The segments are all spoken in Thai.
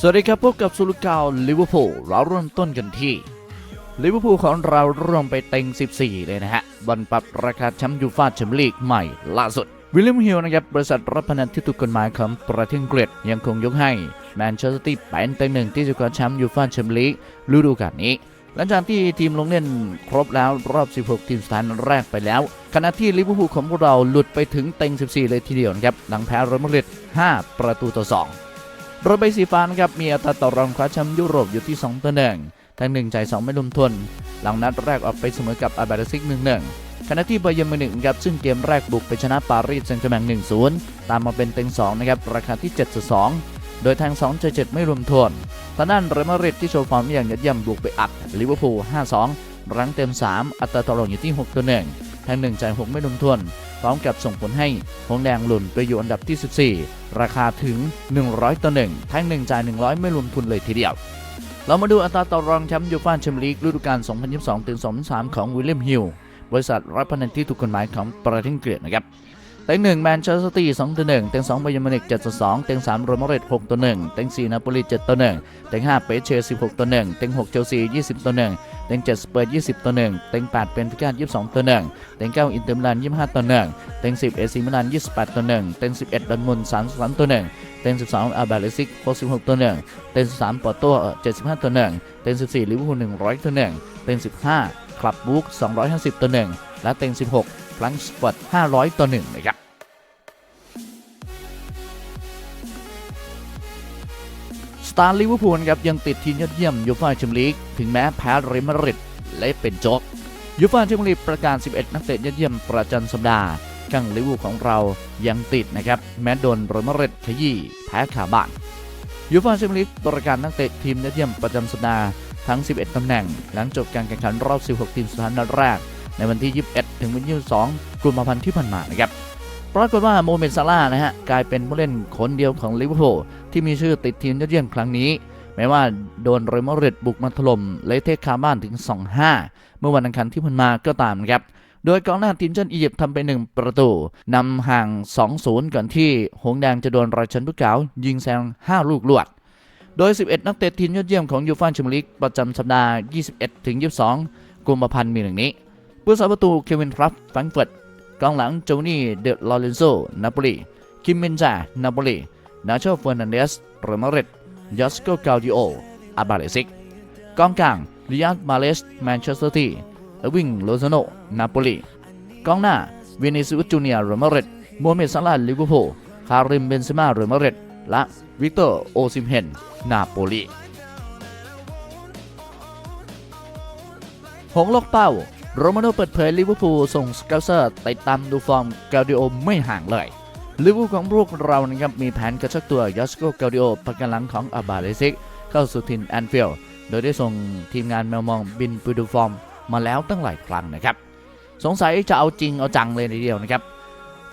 สวัสดีครับพบกับสุลกาวลิเวอร์พูลเราเริ่มต้นกันที่ลิเวอร์พูลของเราร่วมไปเต็ง 14 เลยนะฮะบอลปรับราคาแชมป์ยูฟ่าแชมเปี้ยนลีกใหม่ล่าสุด วิลเลียมฮิลนะครับบริษัทรับพนันที่ถูกกฎหมายของประเทศอังกฤษยังคงยกให้แมนเชสเตอร์ซิตี้เป็นเต็งหนึ่งที่จะคว้าแชมป์ยูฟ่าแชมเปี้ยนลีกฤดูกาลนี้หลังจากที่ทีมลงเล่นครบแล้วรอบ 16 ทีมสุดท้ายแรกไปแล้ว ขณะที่ลิเวอร์พูลของพวกเราหลุดไปถึงเต็ง 14 เลยทีเดียวนะครับหลังแพ้เรอัลมาดริด5 ประตูต่อ 2 รถใบสีฟ้านะครับมีอัตราต่อรองคว้าแชมป์ยุโรปอยู่ที่2ต่อ1ทั้ง1จ่าย2ไม่รวมทน หลังนัดแรกออกไปเสมอกับอาบาร์ซิก1-1ขณะที่ไบเยร์นมิวนิกครับซึ่งเกมแรกบุกไปชนะปารีสแซงต์แชร์แมง1-0 ตามมาเป็นเต็ง2นะครับราคาที่ 7-2 โดยทาง2จ่าย7ไม่รวมทุนทางด้านเรอัลมาดริดที่โชว์ฟอร์มอย่างยอดเยี่ยมบุกไปอัดลิเวอร์พูล5-2 รังเต็ม 3 อัตราต่อรองอยู่ที่6ต่อ1ทาง1จ่าย6ไม่รวมทน พร้อมกับส่งผลให้หงแดงหล่นไปอยู่อันดับที่ 14 ราคาถึง 100 ต่อ 1 ทั้ง 1 จ่าย 100 ไม่รวมทุนเลยทีเดียว เรามาดูอัตราต่อรองแชมป์ยูฟ่าแชมเปี้ยนลีกฤดูกาล 2022ถึง2023 ของวิลเลียมฮิลบริษัทรับพนันที่ถูกกฎหมายของประเทศอังกฤษนะครับ เต็งหนึ่งแมนเชสเตอร์ซิตี้สองต่อหนึ่งเต็งสองบายามินิกเจ็ดต่อสองเต็งสามโรมาเรตหกต่อหนึ่งเต็งสี่นาโปลีเจ็ดต่อหนึ่งเต็งห้าเปเชสิบหกต่อหนึ่งเต็งหกเชลซียี่สิบต่อหนึ่งเต็งเจ็ดสเปอร์ยี่สิบต่อหนึ่งเต็งแปดเป็นฟิการยี่สิบสองต่อหนึ่งเต็งเก้าอินเตอร์มิลานยี่สิบห้าต่อหนึ่งเต็งสิบเอซิมิลานยี่สิบแปดต่อหนึ่งเต็งสิบเอ็ดดอนมุนสามสามต่อหนึ่งเต็งสิบสองอาบาเลซิกหกสิบหกต่อหนึ่งเต็งสิบสามปอร์โต้เจ็ดสิบห้าต่อหนึ่งเต็งสิบสี่ลิเวอร์พูลหนึ่งร้อยต่อหนึ่งเต็งสิบห้าคลับบุ๊กสองร้อยห้าสิบต่อหนึ่งและเต็งสิ ฟลังก์สปอร์ต500 ต่อ 1 นะครับสตาร์ลิเวอร์พูลครับยังติดทีมยอดเยี่ยมยูฟ่าแชมเปี้ยนลีกถึงแม้แพ้เรอัลมาดริดและเป็นโจ๊กยูฟ่าแชมเปี้ยนลีกประกาศ 11 นักเตะยอดเยี่ยมประจำสัปดาห์กังลิเวอร์พูลของเรายังติดนะครับแม้โดนเรอัลมาดริดขยี้แพ้ขาบ้านยูฟ่าแชมเปี้ยนลีกประกาศนักเตะทีมยอดเยี่ยมประจำสัปดาห์ทั้ง 11 ตำแหน่ง หลังจบการแข่งขันรอบ 16 ทีมสุดท้ายนัดแรก ในวันที่ 21 ถึงวันที่22กุมภาพันธ์ที่ผ่านมานะครับปรากฏว่าโมเมนต์ซาร่านะฮะกลายเป็นผู้เล่นคนเดียวของลิเวอร์พูลที่มีชื่อติดทีมยอดเยี่ยมครั้งนี้ แม้ว่าโดนเรอัลมาดริดบุกมาถล่มเลเทะคาบ้านถึง 2-5 เมื่อวันอังคารที่ผ่านมาก็ตามนะครับโดยกองหน้าทีมชาติอียิปต์ทำไป 1 ประตู นำห่าง 2-0 ก่อนที่ หงส์แดงจะโดนราชันผู้เก่ายิงแซง 5 ลูกลวด โดย 11 นักเตะทีมยอดเยี่ยมของยูฟ่าแชมเปี้ยนลีกประจำสัปดาห์ 21-22 กุมภาพันธ์มีหนึ่งนี้ ผู้สาประตูเควินครับแฟรงก์เฟิร์ตกองหลังโจนี่เดลอเรนโซนาโปลีคิมเมนจานาโปลีนาโชเฟอร์นันเดสเรมาริดยอสโกกาดิโออาบาเลซิกกองกลางลิอันมาเลสแมนเชสเตอร์ทีเอวิงโลซาโนนาโปลีกองหน้าวินิซิอุจูเนียร์เรมาริดโมเมดซาลาลิเวอร์พูลคาริมเบนเซม่าเรมาริดและวิกเตอร์โอซิมเฮนนาโปลีหงลกเป้า โรมาโนเปิดเผยลิเวอร์พูลส่งสเกลเซอร์ติดตามดูฟอร์มกาดิโอไม่ห่างเลยลิเวอร์พูลของพวกเรานะครับมีแผนกระชักตัวยอสโกกาดิโอประกันหลังของอาบาเลซิก เข้าสู่ถิ่นแอนฟิลด์โดยได้ส่งทีมงานแมวมองบินไปดูฟอร์มมาแล้วตั้งหลายครั้งนะครับ สงสัยจะเอาจริงเอาจังเลยทีเดียวนะครับ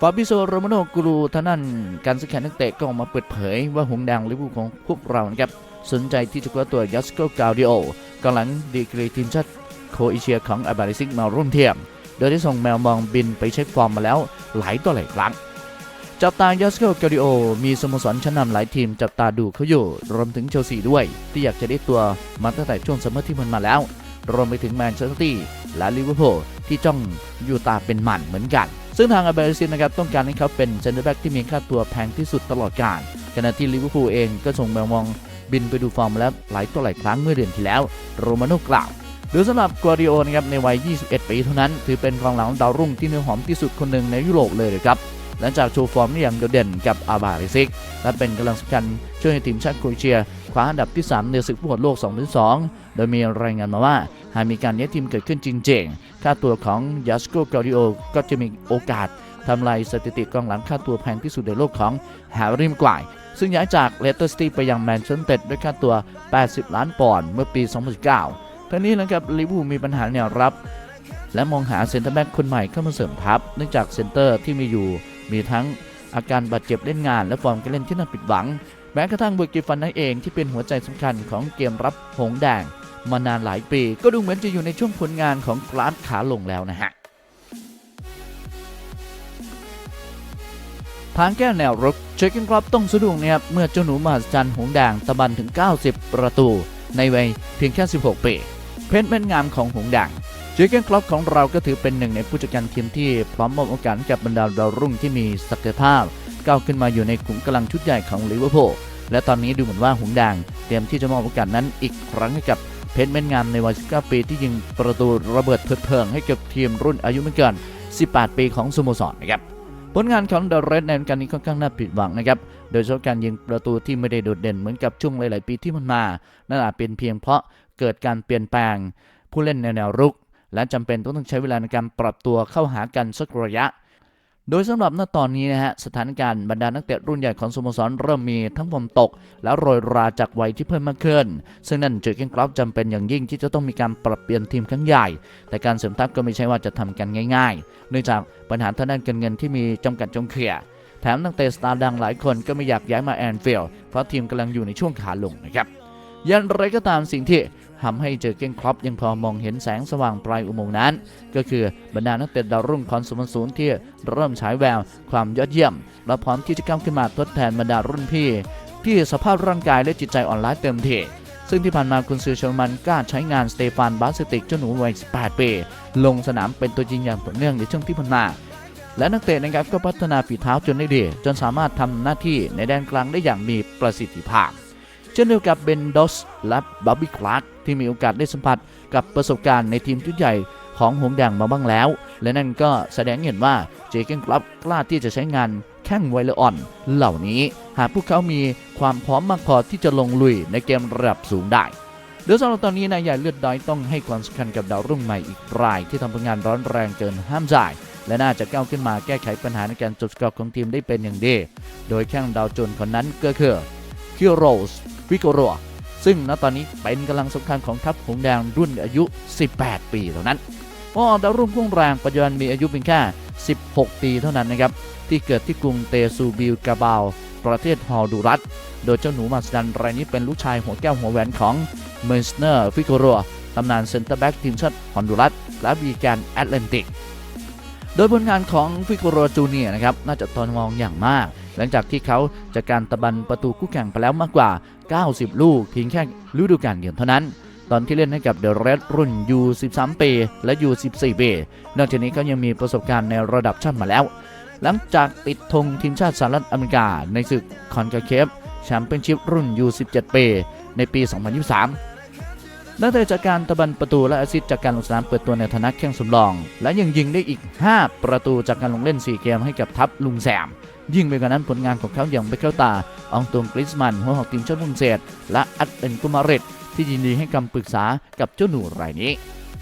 ฟาบิโซโรมาโนกูรูท่านนั้นการซื้อขายนักเตะก็ออกมาเปิดเผยว่าหงแดงลิเวอร์พูลของพวกเรานะครับสนใจที่จะคว้าตัวยอสโกกาดิโอกำลังดีกรีทีมชาติ โคเอเชียของอาบาริซิกมาร่วมเทียม โดยได้ส่งแมวมองบินไปเช็คฟอร์มมาแล้วหลายต่อหลายครั้ง จับตายอสโกเกดิโอ มีสโมสรชั้นนำหลายทีมจับตาดูเขาอยู่ รวมถึงเชลซีด้วย ที่อยากจะได้ตัวมาตั้งแต่ช่วงซัมเมอร์ที่มันมาแล้ว รวมไปถึงแมนเชสเตอร์ตี้และลิเวอร์พูลที่จ้องอยู่ตาเป็นหมันเหมือนกันซึ่งทางอาบริซิกนะครับต้องการให้เขาเป็นเซนเตอร์แบ็กที่มีค่าตัวแพงที่สุดตลอดกาลขณะที่ลิเวอร์พูลเองก็ส่งแมวมองบินไปดูฟอร์มแล้วหลายต่อหลายครั้งเมื่อเดือนที่แล้ว โรมาโนกล่าว หรือสำหรับกัวดิโอนะครับในวัย 21 ปีเท่านั้น ถือเป็นกองหลังดาวรุ่งที่เนื้อหอมที่สุดคนหนึ่งในยุโรปเลยนะครับหลังจากโชว์ฟอร์มได้อย่างโดดเด่นกับอาบาริซิก และเป็นกำลังสำคัญช่วยให้ทีมชาติโครเอเชียคว้าอันดับที่ 3 ในศึกฟุตบอลโลก 2002 โดยมีรายงานมาว่า หากมีการย้ายทีมเกิดขึ้นจริงๆ ค่าตัวของยัสโกกาดิโอก็จะมีโอกาสทำลายสถิติกองหลังค่าตัวแพงที่สุดในโลกของแฮร์รี่มกวายซึ่งย้ายจากเลสเตอร์ซิตี้ไปยังแมนเชสเตอร์ด้วยค่าตัว 80 ล้านปอนด์เมื่อปี 2019 ทั้งนี้นะครับลิเวอร์พูลมีปัญหาแนวรับ และมองหาเซนเตอร์แบ็กคนใหม่เข้ามาเสริมทัพ เนื่องจากเซนเตอร์ที่มีอยู่มีทั้งอาการบาดเจ็บเล่นงาน และฟอร์มการเล่นที่น่าผิดหวัง แม้กระทั่งเบอร์กิฟันนั่นเองที่เป็นหัวใจสำคัญของเกมรับหงแดงมานานหลายปี ก็ดูเหมือนจะอยู่ในช่วงผลงานของกราฟขาลงแล้วนะฮะทางแก้แนวรุกเชคเกนครอปต้องสะดุ้งนะครับเมื่อเจ้าหนูมหัศจรรย์หงแดงตะบันถึง 90 ประตูในวัยเพียงแค่ 16 ปี เพชรเม็ดงามของหงส์แดงเชคเกนครอปของเราก็ถือเป็นหนึ่งในผู้จัดการทีมที่พร้อมมอบโอกาสกับบรรดาดาวรุ่งที่มีศักยภาพก้าวขึ้นมาอยู่ในกลุ่มกำลังชุดใหญ่ของลิเวอร์พูลและตอนนี้ดูเหมือนว่าหงส์แดงเตรียมที่จะมอบโอกาสนั้นอีกครั้งให้กับเพชรเม็ดงามในวัย 19 ปีที่ยิงประตูระเบิดเถิดเทิงให้กับทีมรุ่นอายุไม่เกิน 18 ปีของสโมสรนะครับผลงานของเดอะเรดในการนี้ค่อนข้างน่าผิดหวังนะครับ โดยเฉพาะการยิงประตูที่ไม่ได้โดดเด่นเหมือนกับช่วงหลาย ๆ ปีที่มันมา นั่นอาจเป็นเพียงเพราะ เกิดการเปลี่ยนแปลง ผู้เล่นในแนวรุก และจำเป็นต้องใช้เวลาในการปรับตัวเข้าหากันสักระยะ โดยสำหรับณตอนนี้นะฮะสถานการณ์บรรดานักเตะรุ่นใหญ่ของสโมสรเริ่มมีทั้งความตก และโรยราจากวัยที่เพิ่มมากขึ้น ซึ่งนั่นเจอเกนกรอบจำเป็นอย่างยิ่งที่จะต้องมีการปรับเปลี่ยนทีมครั้งใหญ่ แต่การเสริมทัพก็ไม่ใช่ว่าจะทำกันง่ายๆ เนื่องจากปัญหาทางด้านการเงินที่มีจำกัดจงเคลียร์แถมนักเตะสตาร์ดังหลายคนก็ไม่อยากย้ายมาแอนฟิลด์เพราะทีมกำลังอยู่ในช่วงขาลงนะครับอย่างไรก็ตามสิ่งที่ ทำให้เจอเกนครอปยังพอมองเห็นแสงสว่างปลายอุโมงค์นั้น ก็คือบรรดานักเตะดาวรุ่งของสโมสรที่เริ่มฉายแววความยอดเยี่ยม และพร้อมที่จะก้าวขึ้นมาทดแทนบรรดารุ่นพี่ ที่สภาพร่างกายและจิตใจอ่อนล้าเต็มที่ซึ่งที่ผ่านมาคุณซือเชอร์มันกล้าใช้งานสเตฟานบาสติกเจ้าหนูวัย 18 ปี ลงสนามเป็นตัวจริงอย่างต่อเนื่องในช่วงที่ผ่านมาและนักเตะนะครับก็พัฒนาฝีเท้าจนได้ดี จนสามารถทำหน้าที่ในแดนกลางได้อย่างมีประสิทธิภาพ เช่นเดียวกับเบนดอสและบับบี้คลาร์ก ที่มีโอกาสได้สัมผัสกับประสบการณ์ในทีมชุดใหญ่ของหงแดงมาบ้างแล้ว และนั่นก็แสดงเห็นว่าเจเกนคลับกล้าที่จะใช้งานแข้งไวเลออนเหล่านี้ หากพวกเขามีความพร้อมมากพอที่จะลงลุยในเกมระดับสูงได้เดี๋ยวสำหรับตอนนี้นายใหญ่เลือดดอยต้องให้ความสำคัญกับดาวรุ่งใหม่อีกราย ที่ทำผลงานร้อนแรงเกินห้ามจ่ายและน่าจะก้าวขึ้นมาแก้ไขปัญหาในการจบสกอร์ของทีมได้เป็นอย่างดี โดยแข้งดาวจนคนนั้นก็คือคิโรสฟิโกโร ซึ่งณตอนนี้เป็นกำลังสำคัญของทัพหงแดงรุ่นอายุ 18 ปีเท่านั้นอ๋อดาวรุ่งพุ่งแรงปัจจุบันมีอายุเพียงแค่ 16 ปีเท่านั้นนะครับ ที่เกิดที่กรุงเตซูบิลกาบาว ประเทศฮอลดูรัสโดยเจ้าหนูมาสดันรายนี้เป็นลูกชายหัวแก้วหัวแหวนของเมสเนอร์ฟิโกโรตำนานเซนเตอร์แบ็กทีมชาติฮอนดูรัสและวีแกนแอตแลนติก โดยผลงานของฟิโกโรจูเนียนะครับน่าจะตอนมองอย่างมาก หลังจากที่เขาจากการตะบันประตูคู่แข่งไปแล้วมากกว่า 90 ลูกเพียงแค่ฤดูกาลเดียวเท่านั้น ตอนที่เล่นให้กับเดอะเรดรุ่น U13 ปีและ U14 ปีนอกจากนี้เขายังมีประสบการณ์ในระดับชาติมาแล้ว หลังจากติดธงทีมชาติสหรัฐอเมริกาในศึกคอนคาเคฟแชมเปี้ยนชิพรุ่น U17 ปีในปี 2023 นักเตะจากการตะบันประตูและแอสซิสต์จากการลงสนามเปิดตัวในฐานะแข้งสำรอง และยังยิงได้อีก 5 ประตูจากการลงเล่น 4 เกมให้กับทัพลุงแซม ยิ่งไปกว่านั้นผลงานของเขาอย่างไม่เข้าตา อองตวงกริสมันหัวหอกทีมชาติฝรั่งเศส และอัดเอ็นกุมาเรตที่ยินดีให้คำปรึกษากับเจ้าหนูรายนี้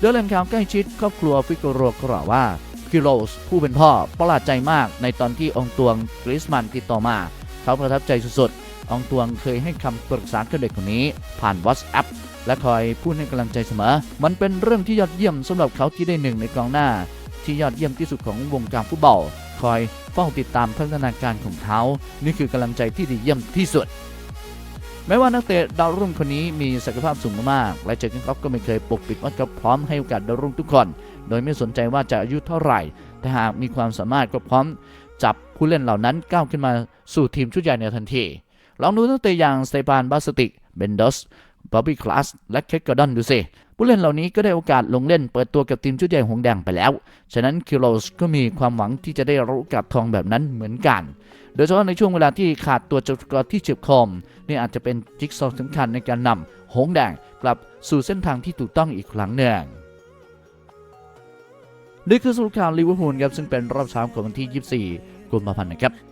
โดยแหล่งข่าวใกล้ชิดครอบครัวฟิกโรกล่าวว่าคิโรสผู้เป็นพ่อประหลาดใจมากในตอนที่อองตวงกริสมันติดต่อมา เขาประทับใจสุดๆ อองตวงเคยให้คำปรึกษากับเด็กคนนี้ผ่าน WhatsApp และคอยพูดให้กำลังใจเสมอ มันเป็นเรื่องที่ยอดเยี่ยมสำหรับเขาที่ได้หนึ่งในกองหน้า ที่ยอดเยี่ยมที่สุดของวงการฟุตบอล คอยเฝ้าติดตามพัฒนาการของเขา นี่คือกำลังใจที่ดีเยี่ยมที่สุด แม้ว่านักเตะดาวรุ่งคนนี้มีศักยภาพสูงมากๆและเจอร์เกนคอปก็ไม่เคยปกปิดว่าเขาพร้อมให้โอกาสดาวรุ่งทุกคน โดยไม่สนใจว่าจะอายุเท่าไหร่ แต่หากมีความสามารถก็พร้อมจับผู้เล่นเหล่านั้นก้าวขึ้นมาสู่ทีมชุดใหญ่ในทันที ลองดูนักเตะอย่างสเตฟานบาสติกเบนดอสบอบบี้คลาสและเคกกอร์ดอนดูสิผู้เล่นเหล่านี้ก็ได้โอกาสลงเล่นเปิดตัวกับทีมชุดใหญ่หงแดงไปแล้ว ฉะนั้นคิโรสก็มีความหวังที่จะได้รับโอกาสทองแบบนั้นเหมือนกัน โดยเฉพาะในช่วงเวลาที่ขาดตัวจุดกรที่เฉียบคมนี่อาจจะเป็นจิ๊กซอว์สำคัญในการนำหงแดงกลับสู่เส้นทางที่ถูกต้องอีกครั้งหนึ่งนี่คือสรุปข่าวลิเวอร์พูลครับซึ่งเป็นรอบเช้าของวันที่ 24 กุมภาพันธ์นะครับ